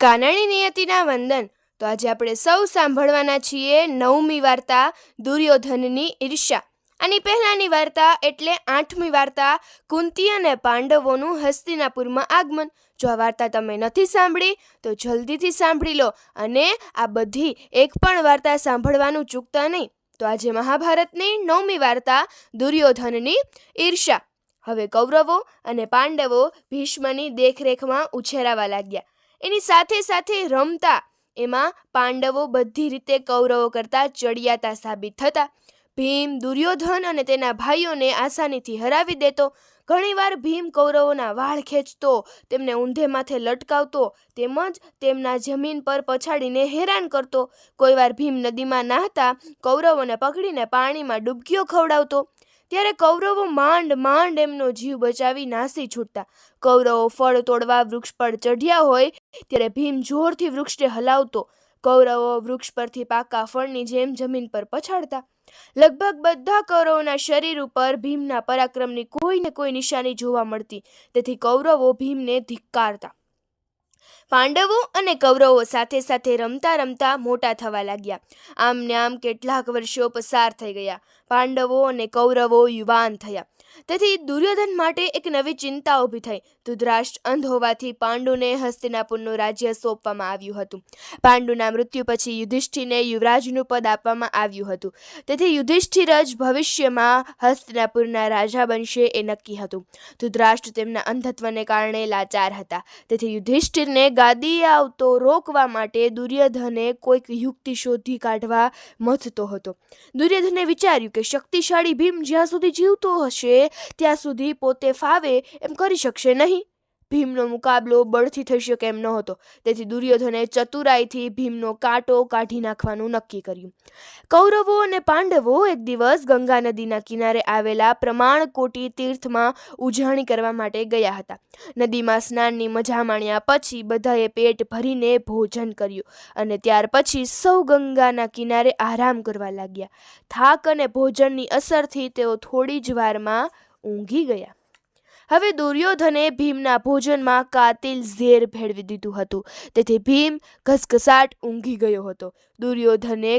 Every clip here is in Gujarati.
કાનાણી નિયતિના વંદન. તો આજે આપણે સૌ સાંભળવાના છીએ નવમી વાર્તા દુર્યોધનની ઈર્ષ્યા. આની પહેલાંની વાર્તા એટલે આઠમી વાર્તા કુંતી અને પાંડવોનું હસ્તિનાપુરમાં આગમન. જો આ વાર્તા તમે નથી સાંભળી, તો જલ્દીથી સાંભળી લો અને આ બધી એક પણ વાર્તા સાંભળવાનું ચૂકતા નહીં. તો આજે મહાભારતની નવમી વાર્તા દુર્યોધનની ઈર્ષ્યા. હવે કૌરવો અને પાંડવો ભીષ્મની દેખરેખમાં ઉછેરાવા લાગ્યા. એની સાથે સાથે રમતા. એમાં પાંડવો બધી રીતે કૌરવો કરતાં ચડિયાતા સાબિત થતા. ભીમ દુર્યોધન અને તેના ભાઈઓને આસાનીથી હરાવી દેતો. ઘણીવાર ભીમ કૌરવોના વાળ ખેંચતો, તેમને ઊંધે માથે લટકાવતો, તેમજ તેમના જમીન પર પછાડીને હેરાન કરતો. કોઈવાર ભીમ નદીમાં નાહતા, કૌરવોને પકડીને પાણીમાં ડૂબકીઓ ખવડાવતો. ત્યારે કૌરવો માંડ માંડ એમનો જીવ બચાવી નાસી છૂટતા. કૌરવો ફળ તોડવા વૃક્ષ પર ચઢ્યા હોય, ત્યારે ભીમ જોરથી વૃક્ષને હલાવતો. કૌરવો વૃક્ષ પરથી પાકા ફળની જેમ જમીન પર પછાડતા. લગભગ બધા કૌરવોના શરીર ઉપર ભીમના પરાક્રમની કોઈ ને કોઈ નિશાની જોવા મળતી. તેથી કૌરવો ભીમને ધિક્કારતા. પાંડવો અને કૌરવો સાથે સાથે રમતા રમતા મોટા થવા લાગ્યા. આમ ને આમ કેટલાક વર્ષો પસાર થઈ ગયા. પાંડવો અને કૌરવો યુવાન થયા. તેથી દુર્યોધન માટે એક નવી ચિંતા ઊભી થઈ. ધૃતરાષ્ટ્ર અંધ હોવાથી પાંડુને હસ્તિનાપુરનું રાજ્ય સોંપવામાં આવ્યું હતું. પાંડુના મૃત્યુ પછી યુધિષ્ઠિરને યુવરાજનું પદ આપવામાં આવ્યું હતું. તેથી યુધિષ્ઠિર જ ભવિષ્યમાં હસ્તિનાપુરના રાજા બનશે એ નક્કી હતું. ધૃતરાષ્ટ્ર તેમના અંધત્વને કારણે લાચાર હતા. તેથી યુધિષ્ઠિરને ગાદીએ આવતો રોકવા માટે દુર્યોધને કોઈક યુક્તિ શોધી કાઢવા મથતો હતો. દુર્યોધને વિચાર્યું કે શક્તિશાળી ભીમ જ્યાં સુધી જીવતો હશે, ત્યાં સુધી પોતે ફાવે એમ કરી શકશે નહીં. ભીમનો મુકાબલો બળથી થઈ શકે એમ નહોતો. તેથી દુર્યોધને ચતુરાઈથી ભીમનો કાંટો કાઢી નાખવાનું નક્કી કર્યું. કૌરવો અને પાંડવો એક દિવસ ગંગા નદીના કિનારે આવેલા પ્રમાણકોટી તીર્થમાં ઉજાણી કરવા માટે ગયા હતા. નદીમાં સ્નાનની મજા માણ્યા પછી બધાએ પેટ ભરીને ભોજન કર્યું અને ત્યાર પછી સૌ ગંગાના કિનારે આરામ કરવા લાગ્યા. થાક અને ભોજનની અસરથી તેઓ થોડી જ વારમાં ઊંઘી ગયા. હવે દુર્યોધને ભીમના ભોજનમાં કાતિલ ઝેર ભેળવી દીધું હતું. તેથી ભીમ ઘસઘસાટ ઊંઘી ગયો હતો. દુર્યોધને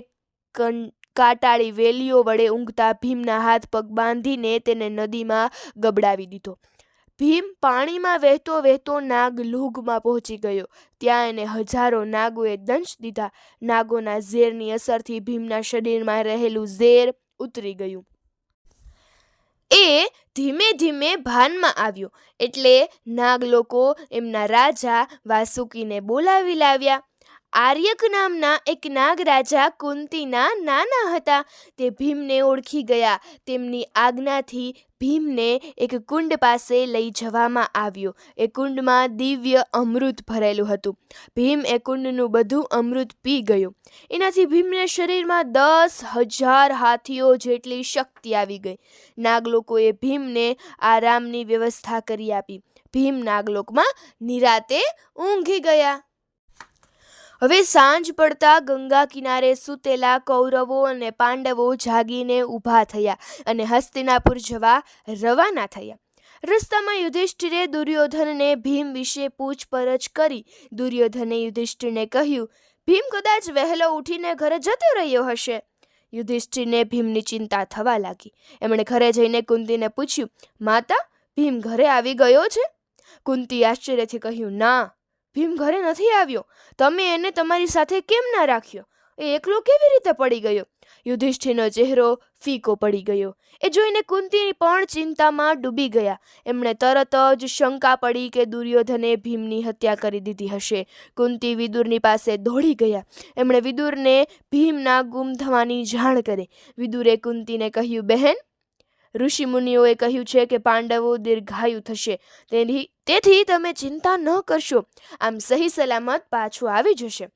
કં કાટાળી વેલીઓ વડે ઊંઘતા ભીમના હાથ પગ બાંધીને તેને નદીમાં ગબડાવી દીધો. ભીમ પાણીમાં વહેતો વહેતો નાગ લૂગમાં પહોંચી ગયો. ત્યાં એને હજારો નાગોએ દંશ દીધા. નાગોના ઝેરની અસરથી ભીમના શરીરમાં રહેલું ઝેર ઉતરી ગયું. એ ધીમે ધીમે ભાનમાં આવ્યો. એટલે નાગ લોકો એમના રાજા વાસુકીને બોલાવી લાવ્યા. આર્યક નામના એક નાગ રાજા કુંતીના નાના હતા. તે ભીમને ઓળખી ગયા. તેમની આજ્ઞાથી ભીમને એક કુંડ પાસે લઈ જવામાં આવ્યો. એ કુંડમાં દિવ્ય અમૃત ભરેલું હતું. ભીમ એ કુંડનું બધું અમૃત પી ગયું. એનાથી ભીમને શરીરમાં દસ હજાર હાથીઓ જેટલી શક્તિ આવી ગઈ. નાગલોકોએ ભીમને આરામની વ્યવસ્થા કરી આપી. ભીમ નાગલોકમાં નિરાતે ઊંઘી ગયા. હવે સાંજ પડતા ગંગા કિનારે સૂતેલા કૌરવો અને પાંડવો જાગીને ઊભા થયા અને હસ્તિનાપુર જવા રવાના થયા. રસ્તામાં યુધિષ્ઠિરે દુર્યોધનને ભીમ વિશે પૂછપરછ કરી. દુર્યોધને યુધિષ્ઠિરને કહ્યું, ભીમ કદાચ વહેલો ઉઠીને ઘરે જતો રહ્યો હશે. યુધિષ્ઠિરને ભીમની ચિંતા થવા લાગી. એમણે ઘરે જઈને કુંતીને પૂછ્યું, માતા, ભીમ ઘરે આવી ગયો છે? કુંતી આશ્ચર્યથી કહ્યું, ના ભીમ ઘરે નથી આવ્યો. તમે એને તમારી સાથે કેમ ના રાખ્યો? એ એકલો કેવી રીતે પડી ગયો? યુધિષ્ઠિરનો ચહેરો ફીકો પડી ગયો. એ જોઈને કુંતી પણ ચિંતામાં ડૂબી ગયા. એમણે તરત જ શંકા પડી કે દુર્યોધને ભીમની હત્યા કરી દીધી હશે. કુંતી વિદુરની પાસે દોડી ગયા. એમણે વિદુરને ભીમના ગુમ થવાની જાણ કરી. વિદુરે કુંતીને કહ્યું, બહેન ઋષિમુનિઓએ કહ્યું છે કે પાંડવો દીર્ઘાયુ થશે. તેની, તેથી તમે ચિંતા ન કરશો. આમ સહી સલામત પાછું આવી જશે.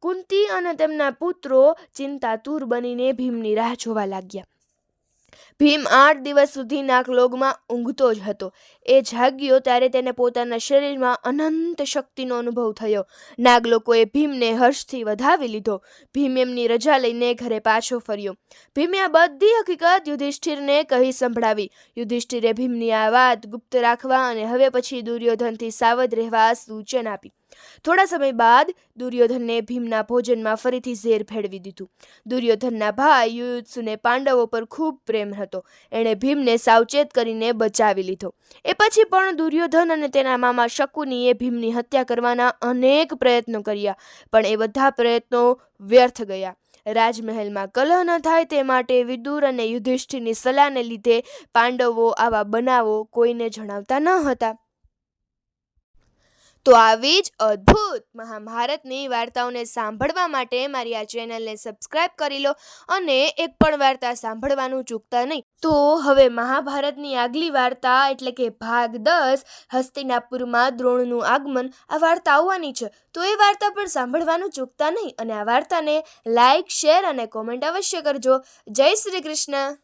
કુંતી અને તેમના પુત્રો ચિંતાતુર બનીને ભીમની રાહ જોવા લાગ્યા. ભીમ આઠ દિવસ સુધી નાકલોગમાં ઊંઘતો જ હતો. એ જાગ્યો ત્યારે તેને પોતાના શરીરમાં અનંત શક્તિનો અનુભવ થયો. નાગલોકોએ ભીમને હર્ષથી વધાવી લીધો. ભીમ એમની રજા લઈને ઘરે પાછો ફર્યો. ભીમે આ બધી હકીકત યુધિષ્ઠિરને કહી સંભળાવી. યુધિષ્ઠિરે ભીમની આ વાત ગુપ્ત રાખવા અને હવે પછી દુર્યોધનથી સાવધ રહેવા સૂચન આપી થોડા સમય બાદ દુર્યોધનને ભીમના ભોજનમાં ફરીથી ઝેર ભેળવી દીધું. દુર્યોધનના ભાઈ યુયુત્સુને પાંડવો પર ખૂબ પ્રેમ હતો. એણે ભીમને સાવચેત કરીને બચાવી લીધો. એ પછી પણ દુર્યોધન અને તેના મામા શકુનીએ ભીમની હત્યા કરવાના અનેક પ્રયત્નો કર્યા, પણ એ બધા પ્રયત્નો વ્યર્થ ગયા. રાજમહેલમાં કલહ ન થાય તે માટે વિદુર અને યુધિષ્ઠિરની સલાહને લીધે પાંડવો આવા બનાવો કોઈને જણાવતા ન હતા. તો આવી જ અદ્ભુત મહાભારતની વાર્તાઓને સાંભળવા માટે મારી આ ચેનલને સબસ્ક્રાઇબ કરી લો અને એક પણ વાર્તા સાંભળવાનું ચૂકતા નહીં. તો હવે મહાભારતની આગલી વાર્તા, એટલે કે ભાગ દસ, હસ્તિનાપુરમાં દ્રોણનું આગમન, આ વાર્તા આવવાની છે. તો એ વાર્તા પણ સાંભળવાનું ચૂકતા નહીં અને આ વાર્તાને લાઇક શેર અને કોમેન્ટ અવશ્ય કરજો. જય શ્રી કૃષ્ણ.